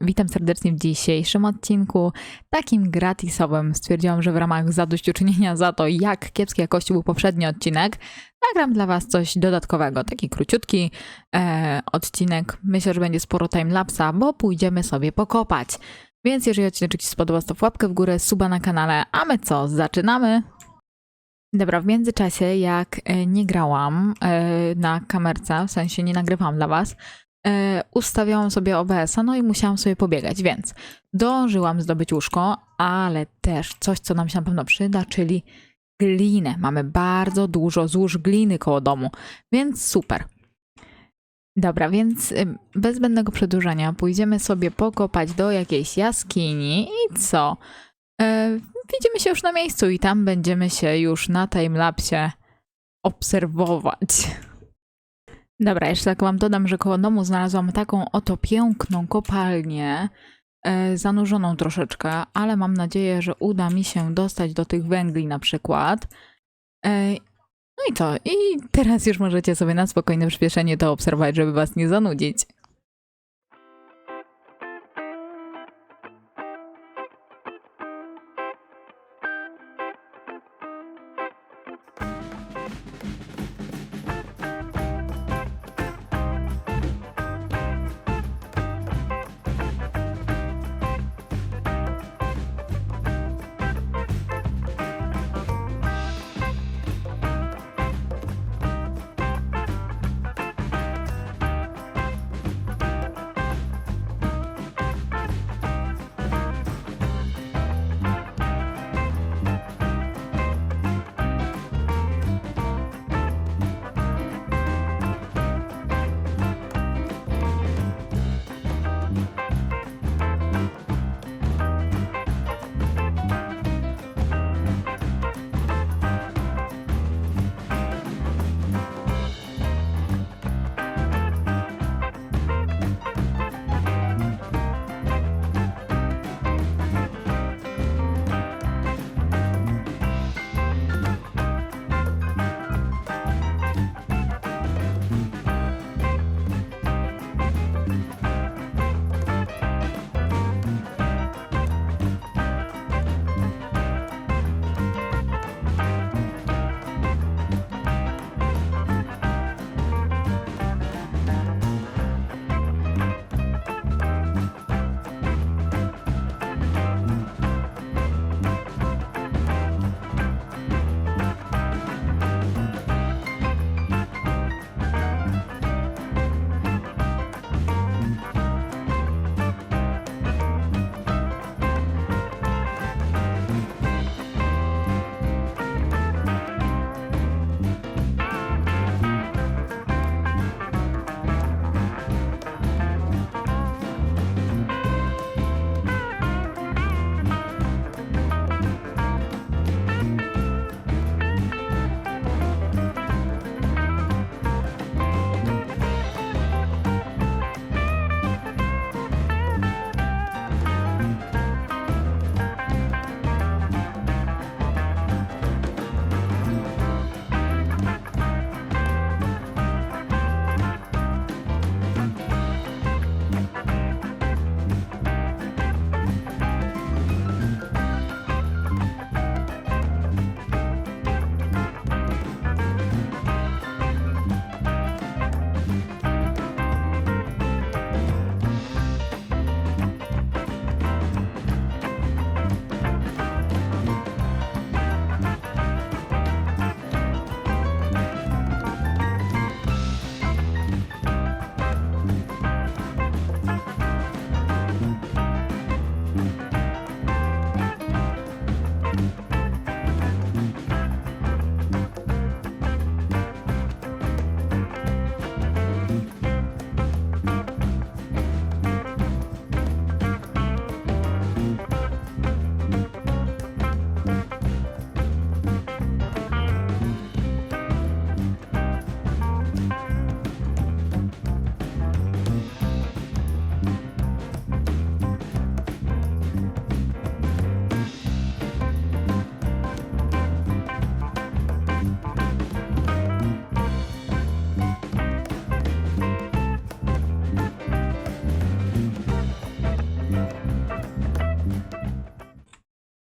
Witam serdecznie w dzisiejszym odcinku, takim gratisowym. Stwierdziłam, że w ramach zadośćuczynienia za to, jak kiepskiej jakości był poprzedni odcinek, nagram dla Was coś dodatkowego. Taki króciutki e, odcinek. Myślę, że będzie sporo timelapsa, bo pójdziemy sobie pokopać. Więc jeżeli odcinek Ci spodobał, to łapkę w górę, suba na kanale. A my co? Zaczynamy! Dobra, w międzyczasie, jak e, nie grałam e, na kamerce, w sensie nie nagrywałam dla Was, ustawiałam sobie OBS-a, no i musiałam sobie pobiegać, więc dążyłam zdobyć łóżko, ale też coś, co nam się na pewno przyda, czyli glinę. Mamy bardzo dużo złóż gliny koło domu, więc super. Dobra, więc bez zbędnego przedłużania pójdziemy sobie pokopać do jakiejś jaskini i co? E, widzimy się już na miejscu i tam będziemy się już na timelapsie obserwować. Dobra, jeszcze tak wam dodam, że koło domu znalazłam taką oto piękną kopalnię, e, zanurzoną troszeczkę, ale mam nadzieję, że uda mi się dostać do tych węgli na przykład. E, no i co? I teraz już możecie sobie na spokojne przyspieszenie to obserwować, żeby was nie zanudzić.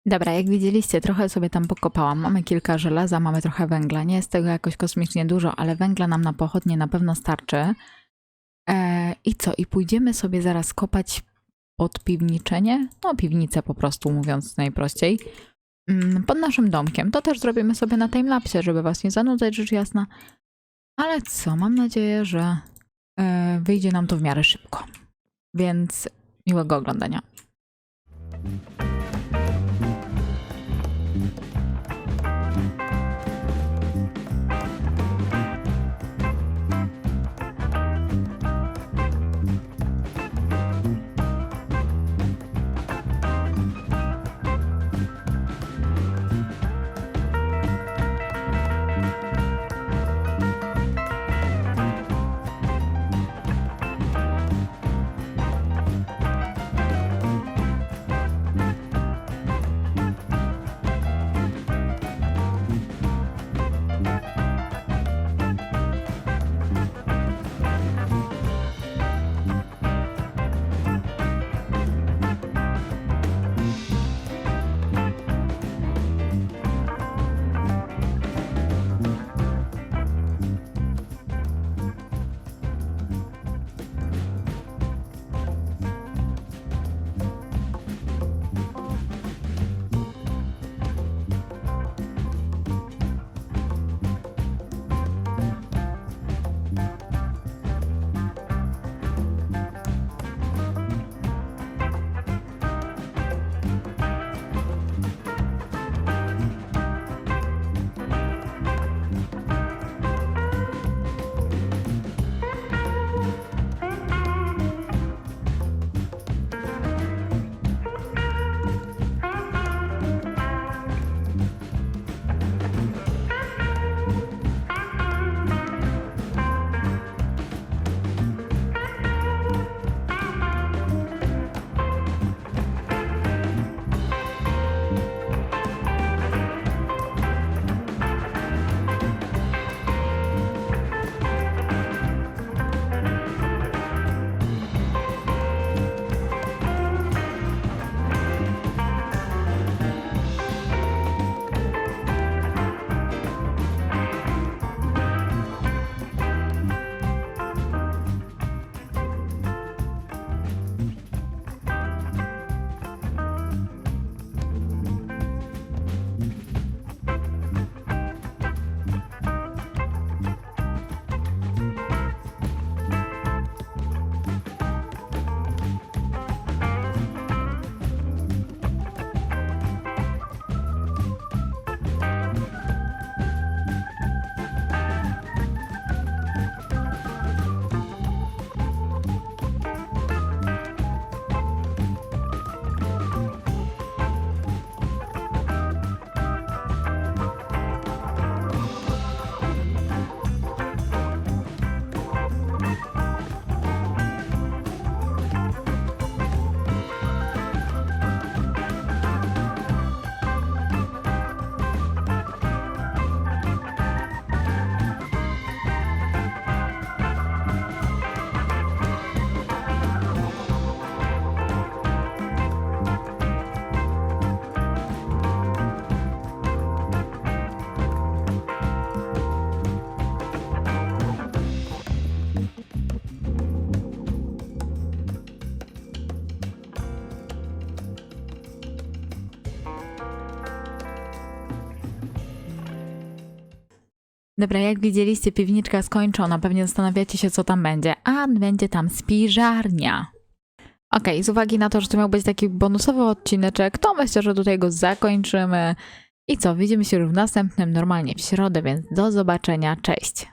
Dobra, jak widzieliście, trochę sobie tam pokopałam. Mamy kilka żelaza, mamy trochę węgla. Nie jest tego jakoś kosmicznie dużo, ale węgla nam na pochodnie na pewno starczy. E, I co? I pójdziemy sobie zaraz kopać pod piwniczenie? No, piwnicę po prostu, mówiąc najprościej. Mm, Pod naszym domkiem. To też zrobimy sobie na timelapsie, żeby was nie zanudzać, rzecz jasna. Ale co? Mam nadzieję, że e, wyjdzie nam to w miarę szybko. Więc miłego oglądania. Dobra, jak widzieliście, piwniczka skończona. Pewnie zastanawiacie się, co tam będzie. A będzie tam spiżarnia. Okej, z uwagi na to, że to miał być taki bonusowy odcineczek, to myślę, że tutaj go zakończymy. I co, widzimy się już w następnym, normalnie w środę, więc do zobaczenia. Cześć!